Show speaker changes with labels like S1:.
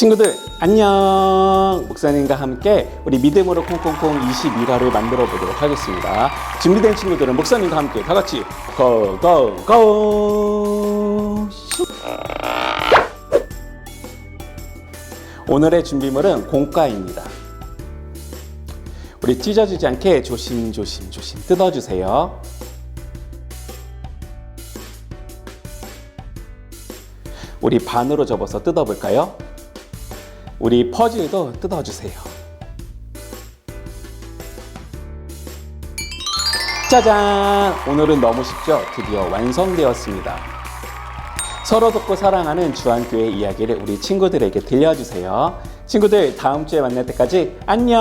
S1: 친구들 안녕. 목사님과 함께 우리 믿음으로 콩콩콩 21화를 만들어 보도록 하겠습니다. 준비된 친구들은 목사님과 함께 다 같이 고고고. 오늘의 준비물은 공과입니다. 우리 찢어지지 않게 조심조심 조심 뜯어주세요. 우리 반으로 접어서 뜯어볼까요? 우리 퍼즐도 뜯어주세요. 짜잔! 오늘은 너무 쉽죠? 드디어 완성되었습니다. 서로 돕고 사랑하는 주한교회 이야기를 우리 친구들에게 들려주세요. 친구들, 다음 주에 만날 때까지 안녕!